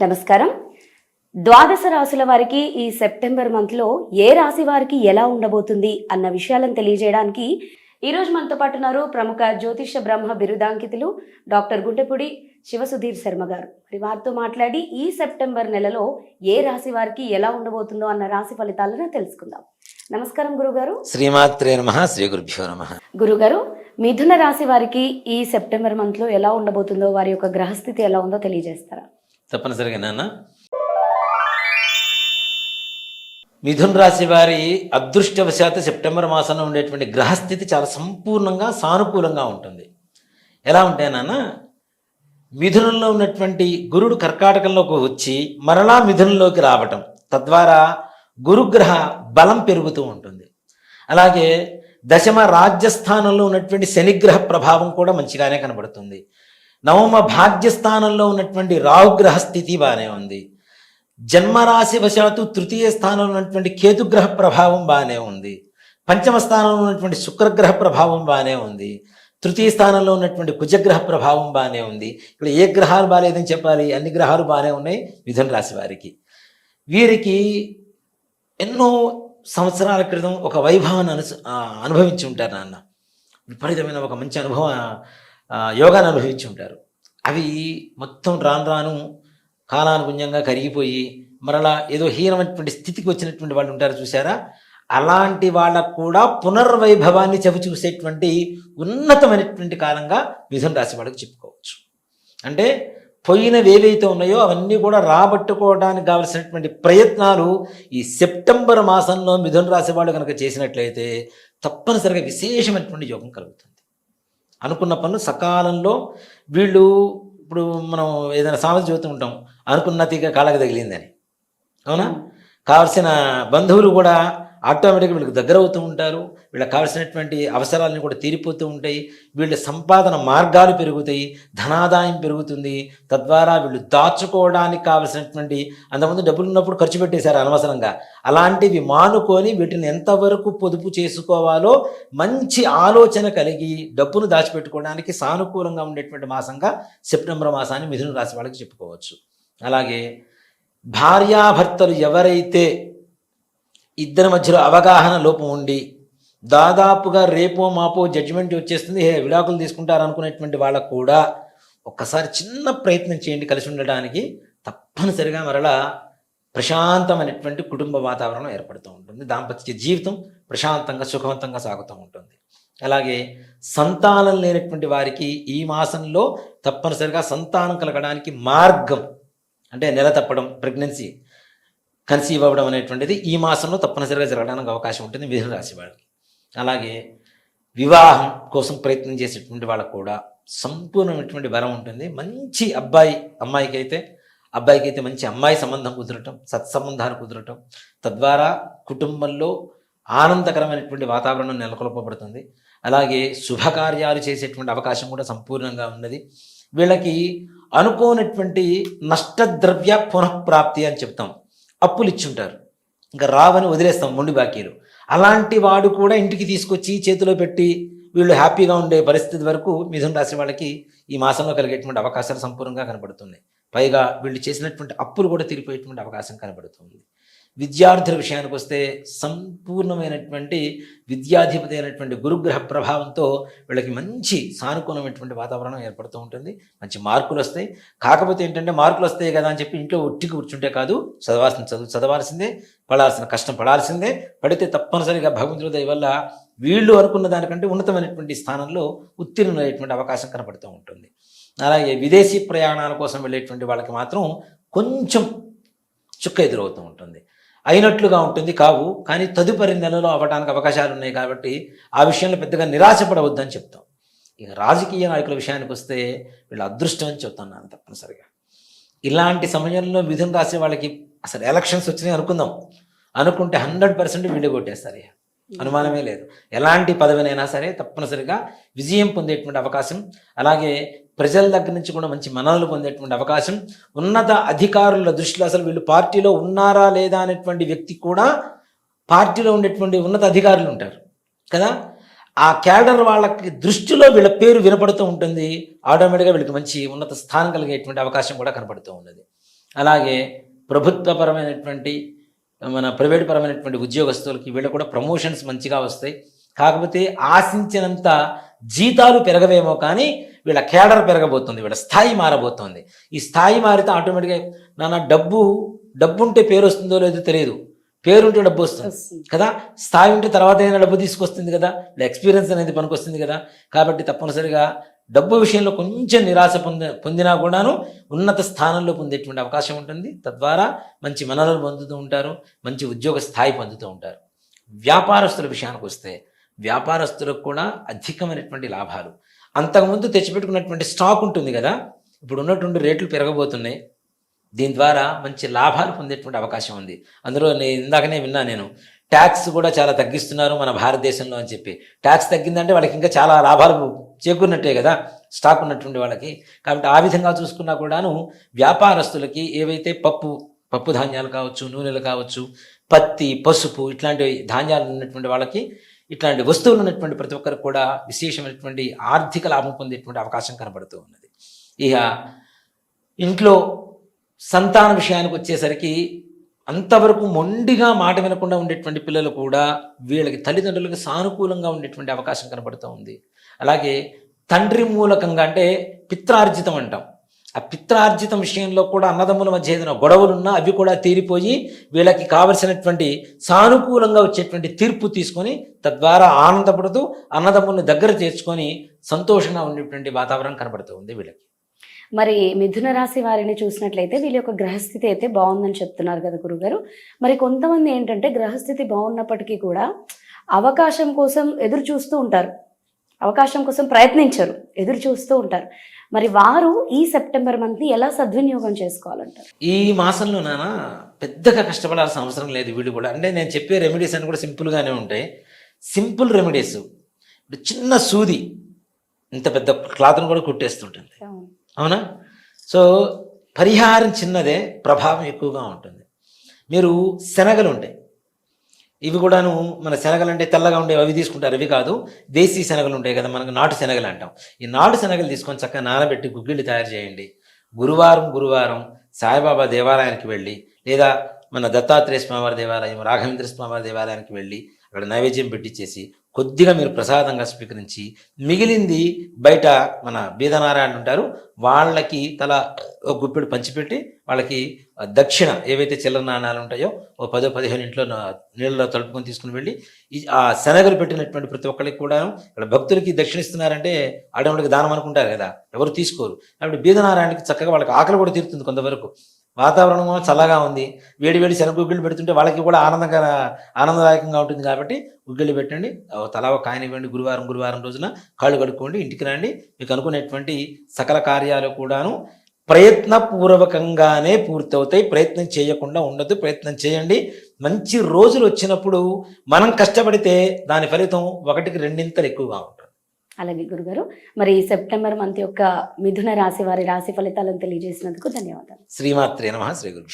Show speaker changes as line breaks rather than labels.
నమస్కారం. ద్వాదశ రాశుల వారికి ఈ సెప్టెంబర్ మంత్లో ఏ రాశి వారికి ఎలా ఉండబోతుంది అన్న విషయాలను తెలియజేయడానికి ఈ రోజు మనతో పాటు ఉన్నారు ప్రముఖ జ్యోతిష బ్రహ్మ బిరుదాంకితులు డాక్టర్ గుంటెపూడి శివసుధీర్ శర్మ గారు. మరి వారితో మాట్లాడి ఈ సెప్టెంబర్ నెలలో ఏ రాశి వారికి ఎలా ఉండబోతుందో అన్న రాశి ఫలితాలను తెలుసుకుందాం. నమస్కారం గురుగారు.
శ్రీమాత్రే నమ శ్రీ గురుభ్యో నమ.
గురుగారు మిథున రాశి వారికి ఈ సెప్టెంబర్ మంత్లో ఎలా ఉండబోతుందో వారి యొక్క గ్రహస్థితి ఎలా ఉందో తెలియజేస్తారా?
తప్పనిసరిగా నాన్న. మిథున్ రాశి వారి అదృష్టవశాత్తు సెప్టెంబర్ మాసంలో ఉండేటువంటి గ్రహస్థితి చాలా సంపూర్ణంగా సానుకూలంగా ఉంటుంది. ఎలా ఉంటాయి నాన్న? మిథునంలో ఉన్నటువంటి గురుడు కర్కాటకంలోకి వచ్చి మరలా మిథునంలోకి రావటం. తద్వారా గురుగ్రహ బలం పెరుగుతూ ఉంటుంది. అలాగే దశమ రాజ్యస్థానంలో ఉన్నటువంటి శనిగ్రహ ప్రభావం కూడా మంచిగానే కనబడుతుంది. నవమ భాగ్యస్థానంలో ఉన్నటువంటి రాహుగ్రహ స్థితి బాగానే ఉంది. జన్మరాశి వశాత్తు తృతీయ స్థానంలో ఉన్నటువంటి కేతుగ్రహ ప్రభావం బాగానే ఉంది. పంచమ స్థానంలో ఉన్నటువంటి శుక్రగ్రహ ప్రభావం బాగానే ఉంది. తృతీయ స్థానంలో ఉన్నటువంటి కుజగ్రహ ప్రభావం బాగానే ఉంది. ఇక్కడ ఏ గ్రహాలు బాగాలేదని చెప్పాలి? అన్ని గ్రహాలు బాగానే ఉన్నాయి మిథున రాశి వారికి. వీరికి ఎన్నో సంవత్సరాల క్రితం ఒక వైభవాన్ని అను అనుభవించి ఉంటారు నాన్న. విపరీతమైన ఒక మంచి అనుభవం యోగాను అనుభవించి ఉంటారు అవి మొత్తం రాను రాను కాలానుగుణ్యంగా కరిగిపోయి మరలా ఏదో హీనమైనటువంటి స్థితికి వచ్చినటువంటి వాళ్ళు ఉంటారు చూసారా అలాంటి వాళ్ళకు కూడా పునర్వైభవాన్ని చెవి చూసేటువంటి ఉన్నతమైనటువంటి కాలంగా మిథున రాశి వాళ్ళకి చెప్పుకోవచ్చు. అంటే పోయినవి ఏవైతే ఉన్నాయో అవన్నీ కూడా రాబట్టుకోవడానికి కావలసినటువంటి ప్రయత్నాలు ఈ సెప్టెంబర్ మాసంలో మిథున రాశి వాళ్ళు కనుక చేసినట్లయితే తప్పనిసరిగా విశేషమైనటువంటి యోగం కలుగుతుంది. అనుకున్న పనులు సకాలంలో వీళ్ళు ఇప్పుడు మనం ఏదైనా సామెత చూస్తూ ఉంటాం అనుకున్న తీగ కాళ్ళకి తగిలిందని. అవునా. కావలసిన బంధువులు కూడా ఆటోమేటిక్గా వీళ్ళకి దగ్గర అవుతూ ఉంటారు. వీళ్ళకి కావాల్సినటువంటి అవసరాలను కూడా తీరిపోతూ ఉంటాయి. వీళ్ళ సంపాదన మార్గాలు పెరుగుతాయి. ధనాదాయం పెరుగుతుంది. తద్వారా వీళ్ళు దాచుకోవడానికి కావలసినటువంటి అంతకుముందు డబ్బులు ఉన్నప్పుడు ఖర్చు పెట్టేశారు అనవసరంగా. అలాంటివి మానుకొని వీటిని ఎంతవరకు పొదుపు చేసుకోవాలో మంచి ఆలోచన కలిగి డబ్బును దాచిపెట్టుకోవడానికి సానుకూలంగా ఉండేటువంటి మాసంగా సెప్టెంబర్ మాసాన్ని మిథున రాశి వాళ్ళకి చెప్పుకోవచ్చు. అలాగే భార్యాభర్తలు ఎవరైతే ఇద్దరి మధ్యలో అవగాహన లోపం ఉండి దాదాపుగా రేపో మాపో జడ్జిమెంట్ వచ్చేస్తుంది. హే విడాకులు తీసుకుంటారు అనుకునేటువంటి వాళ్ళకు కూడా ఒక్కసారి చిన్న ప్రయత్నం చేయండి కలిసి ఉండడానికి. తప్పనిసరిగా మరలా ప్రశాంతమైనటువంటి కుటుంబ వాతావరణం ఏర్పడుతూ ఉంటుంది. దాంపత్య జీవితం ప్రశాంతంగా సుఖవంతంగా సాగుతూ ఉంటుంది. అలాగే సంతానం లేనటువంటి వారికి ఈ మాసంలో తప్పనిసరిగా సంతానం కలగడానికి మార్గం అంటే నెల తప్పడం ప్రెగ్నెన్సీ కన్సీవ్ అవ్వడం అనేటువంటిది ఈ మాసంలో తప్పనిసరిగా జరగడానికి అవకాశం ఉంటుంది మిథున రాశి వాళ్ళకి అలాగే వివాహం కోసం ప్రయత్నం చేసేటువంటి వాళ్ళకు కూడా సంపూర్ణమైనటువంటి వరం ఉంటుంది. మంచి అబ్బాయి అమ్మాయికి అయితే అబ్బాయికి అయితే మంచి అమ్మాయి సంబంధం కుదరటం సత్సంబంధాలు కుదరటం తద్వారా కుటుంబంలో ఆనందకరమైనటువంటి వాతావరణం నెలకొల్పబడుతుంది. అలాగే శుభకార్యాలు చేసేటువంటి అవకాశం కూడా సంపూర్ణంగా ఉన్నది. వీళ్ళకి అనుకోనటువంటి నష్టద్రవ్య పునఃప్రాప్తి అని చెప్తాం. అప్పులు ఇచ్చుంటారు. ఇంకా రావని వదిలేస్తాం మొండి బాకీలు. అలాంటి వాడు కూడా ఇంటికి తీసుకొచ్చి చేతిలో పెట్టి వీళ్ళు హ్యాపీగా ఉండే పరిస్థితి వరకు మిథున రాశి వాళ్ళకి ఈ మాసంలో కలిగేటువంటి అవకాశాలు సంపూర్ణంగా కనబడుతున్నాయి. పైగా వీళ్ళు చేసినటువంటి అప్పులు కూడా తీరిపోయేటువంటి అవకాశం కనబడుతుంది. విద్యార్థుల విషయానికి వస్తే సంపూర్ణమైనటువంటి విద్యాధిపతి అయినటువంటి గురుగ్రహ ప్రభావంతో వీళ్ళకి మంచి సానుకూలమైనటువంటి వాతావరణం ఏర్పడుతూ ఉంటుంది. మంచి మార్కులు వస్తాయి. కాకపోతే ఏంటంటే మార్కులు వస్తాయి కదా అని చెప్పి ఇంట్లో ఒట్టి కూర్చుంటే కాదు చదవాల్సిన చదువు చదవాల్సిందే పడాల్సిన కష్టం పడాల్సిందే. పడితే తప్పనిసరిగా భగవంతుడి దయ వల్ల వీళ్ళు అనుకున్న దానికంటే ఉన్నతమైనటువంటి స్థానంలో ఉత్తీర్ణులైనటువంటి అవకాశం కనపడుతూ ఉంటుంది. అలాగే విదేశీ ప్రయాణాల కోసం వెళ్ళేటువంటి వాళ్ళకి మాత్రం కొంచెం చుక్క ఎదురవుతూ ఉంటుంది. అయినట్లుగా ఉంటుంది కావు కానీ తదుపరి నెలలో అవ్వడానికి అవకాశాలు ఉన్నాయి కాబట్టి ఆ విషయంలో పెద్దగా నిరాశపడవద్దని చెప్తాం. ఇక రాజకీయ నాయకుల విషయానికి వస్తే వీళ్ళు అదృష్టం అని చెప్తున్నాను తప్పనిసరిగా. ఇలాంటి సమయంలో మిథున రాసే వాళ్ళకి అసలు ఎలక్షన్స్ వచ్చినాయి అనుకుందాం. అనుకుంటే హండ్రెడ్ పర్సెంట్ వీళ్ళు కొట్టేస్తారు ఇక. అనుమానమే లేదు. ఎలాంటి పదవినైనా సరే తప్పనిసరిగా విజయం పొందేటువంటి అవకాశం. అలాగే ప్రజల దగ్గర నుంచి కూడా మంచి మన్ననలు పొందేటువంటి అవకాశం. ఉన్నత అధికారుల దృష్టిలో అసలు వీళ్ళు పార్టీలో ఉన్నారా లేదా అనేటువంటి వ్యక్తి కూడా పార్టీలో ఉండేటువంటి ఉన్నత అధికారులు ఉంటారు. కదా? ఆ క్యాడర్ వాళ్ళకి దృష్టిలో వీళ్ళ పేరు వినపడుతూ ఉంటుంది. ఆటోమేటిక్గా వీళ్ళకి మంచి ఉన్నత స్థానం కలిగేటువంటి అవకాశం కూడా కనపడుతూ ఉన్నది. అలాగే ప్రభుత్వపరమైనటువంటి మన ప్రైవేట్ పరమైనటువంటి ఉద్యోగస్తులకి వీళ్ళు కూడా ప్రమోషన్స్ మంచిగా వస్తాయి. కాకపోతే ఆశించినంత జీతాలు పెరగవేమో కానీ వీళ్ళ కేడర్ పెరగబోతుంది వీళ్ళ స్థాయి మారబోతోంది. ఈ స్థాయి మారితే ఆటోమేటిక్గా నాన్న డబ్బు డబ్బు ఉంటే పేరు వస్తుందో లేదో తెలియదు. పేరు ఉంటే డబ్బు వస్తుంది. కదా? స్థాయి ఉంటే తర్వాత అయినా డబ్బు తీసుకొస్తుంది కదా? ఎక్స్పీరియన్స్ అనేది పనికొస్తుంది కదా? కాబట్టి తప్పనిసరిగా డబ్బు విషయంలో కొంచెం నిరాశ పొంది పొందినా కూడాను ఉన్నత స్థానంలో పొందేటువంటి అవకాశం ఉంటుంది. తద్వారా మంచి మనలను పొందుతూ ఉంటారు మంచి ఉద్యోగ స్థాయి పొందుతూ ఉంటారు. వ్యాపారస్తుల విషయానికి వస్తే వ్యాపారస్తులకు కూడా అధికమైనటువంటి లాభాలు. అంతకుముందు తెచ్చిపెట్టుకున్నటువంటి స్టాక్ ఉంటుంది కదా ఇప్పుడు ఉన్నటువంటి రేట్లు పెరగబోతున్నాయి. దీని ద్వారా మంచి లాభాలు పొందేటువంటి అవకాశం ఉంది. అందులో నేను ఇందాకనే విన్నా నేను ట్యాక్స్ కూడా చాలా తగ్గిస్తున్నారు మన భారతదేశంలో అని చెప్పి. ట్యాక్స్ తగ్గిందంటే వాళ్ళకి ఇంకా చాలా లాభాలు చేకూరినట్టే కదా స్టాక్ ఉన్నటువంటి వాళ్ళకి. కాబట్టి ఆ విధంగా చూసుకున్నా కూడాను వ్యాపారస్తులకి ఏవైతే పప్పు పప్పు ధాన్యాలు కావచ్చు నూనెలు కావచ్చు పత్తి పసుపు ఇట్లాంటి ధాన్యాలు ఉన్నటువంటి వాళ్ళకి ఇట్లాంటి వస్తువులు ఉన్నటువంటి ప్రతి ఒక్కరు కూడా విశేషమైనటువంటి ఆర్థిక లాభం పొందేటువంటి అవకాశం కనబడుతూ ఉన్నది. ఇక ఇంట్లో సంతాన విషయానికి వచ్చేసరికి అంతవరకు మొండిగా మాట వినకుండా ఉండేటువంటి పిల్లలు కూడా వీళ్ళకి తల్లిదండ్రులకు సానుకూలంగా ఉండేటువంటి అవకాశం కనబడుతూ ఉంది. అలాగే తండ్రి మూలకంగా అంటే పిత్రార్జితం అంటాం. ఆ పిత్రార్జితం విషయంలో కూడా అన్నదమ్ముల మధ్య ఏదైనా గొడవలున్నా అవి కూడా తీరిపోయి వీళ్ళకి కావలసినటువంటి సానుకూలంగా వచ్చేటువంటి తీర్పు తీసుకొని తద్వారా ఆనందపడుతూ అన్నదమ్ముల్ని దగ్గర చేర్చుకొని సంతోషంగా ఉండేటువంటి వాతావరణం కనబడుతూ ఉంది వీళ్ళకి.
మరి మిథున రాశి వారిని చూసినట్లయితే వీళ్ళ యొక్క గ్రహస్థితి అయితే బాగుందని చెప్తున్నారు కదా గురుగారు. మరి కొంతమంది ఏంటంటే గ్రహస్థితి బాగున్నప్పటికీ కూడా అవకాశం కోసం ఎదురు చూస్తూ ఉంటారు. అవకాశం కోసం ప్రయత్నించరు ఎదురు చూస్తూ ఉంటారు. మరి వారు ఈ సెప్టెంబర్ మంత్ని ఎలా సద్వినియోగం చేసుకోవాలంటారు?
ఈ మాసంలో నాన్న పెద్దగా కష్టపడాల్సిన అవసరం లేదు వీళ్ళు కూడా. అంటే నేను చెప్పే రెమెడీస్ అన్ని కూడా సింపుల్గానే ఉంటాయి. సింపుల్ రెమెడీస్ ఇప్పుడు చిన్న సూది ఇంత పెద్ద క్లాత్ను కూడా కుట్టేస్తుంటుంది. అవునా? సో పరిహారం చిన్నదే ప్రభావం ఎక్కువగా ఉంటుంది. మీరు శనగలు ఉంటాయి. ఇవి కూడాను మన శనగలు అంటే తెల్లగా ఉండేవి అవి తీసుకుంటారు. అవి కాదు దేశీ శనగలు ఉంటాయి కదా మనకు నాటు శనగలు అంటాం. ఈ నాటు శనగలు తీసుకొని చక్కగా నానబెట్టి గుగ్గిళ్ళు తయారు చేయండి. గురువారం గురువారం సాయిబాబా దేవాలయానికి వెళ్ళి లేదా మన దత్తాత్రేయ స్వామివారి దేవాలయం రాఘవేంద్ర స్వామివారి దేవాలయానికి వెళ్ళి అక్కడ నైవేద్యం పెట్టించేసి కొద్దిగా మీరు ప్రసాదంగా స్వీకరించి మిగిలింది బయట మన బీదనారాయణ ఉంటారు వాళ్ళకి తల ఒక గుప్పెడు పంచిపెట్టి వాళ్ళకి దక్షిణ ఏవైతే చిల్లర నాణాలు ఉంటాయో ఓ పదో పదిహేను ఇంట్లో నీళ్ళలో తలుపుకొని తీసుకుని వెళ్ళి ఆ శనగలు పెట్టినటువంటి ప్రతి ఒక్కరికి కూడా ఇక్కడ భక్తులకి దక్షిణ ఇస్తున్నారంటే ఆడవాళ్ళకి దానం అనుకుంటారు కదా ఎవరు తీసుకోరు. కాబట్టి బీదనారాయణకి చక్కగా వాళ్ళకి ఆకలి కూడా తీరుతుంది కొంతవరకు. వాతావరణం చల్లగా ఉంది. వేడి వేడి శనగ గుగ్గిళ్ళు పెడుతుంటే వాళ్ళకి కూడా ఆనందంగా ఆనందదాయకంగా ఉంటుంది కాబట్టి గుగ్గిళ్ళు పెట్టండి. తలా ఒక కాయన ఇవ్వండి. గురువారం గురువారం రోజున కాళ్ళు కడుక్కోండి. ఇంటికి రండి. మీకు అనుకునేటువంటి సకల కార్యాలు కూడాను ప్రయత్నపూర్వకంగానే పూర్తవుతాయి. ప్రయత్నం చేయకుండా ఉండదు ప్రయత్నం చేయండి. మంచి రోజులు వచ్చినప్పుడు మనం కష్టపడితే దాని ఫలితం ఒకటికి రెండింతలు ఎక్కువగా ఉంటుంది.
అలాగే గురుగారు మరి ఈ సెప్టెంబర్ మంత్ యొక్క మిథున రాశి వారి రాశి ఫలితాలను తెలియజేసినందుకు ధన్యవాదాలు.
శ్రీమాత్రే నమ శ్రీ గురు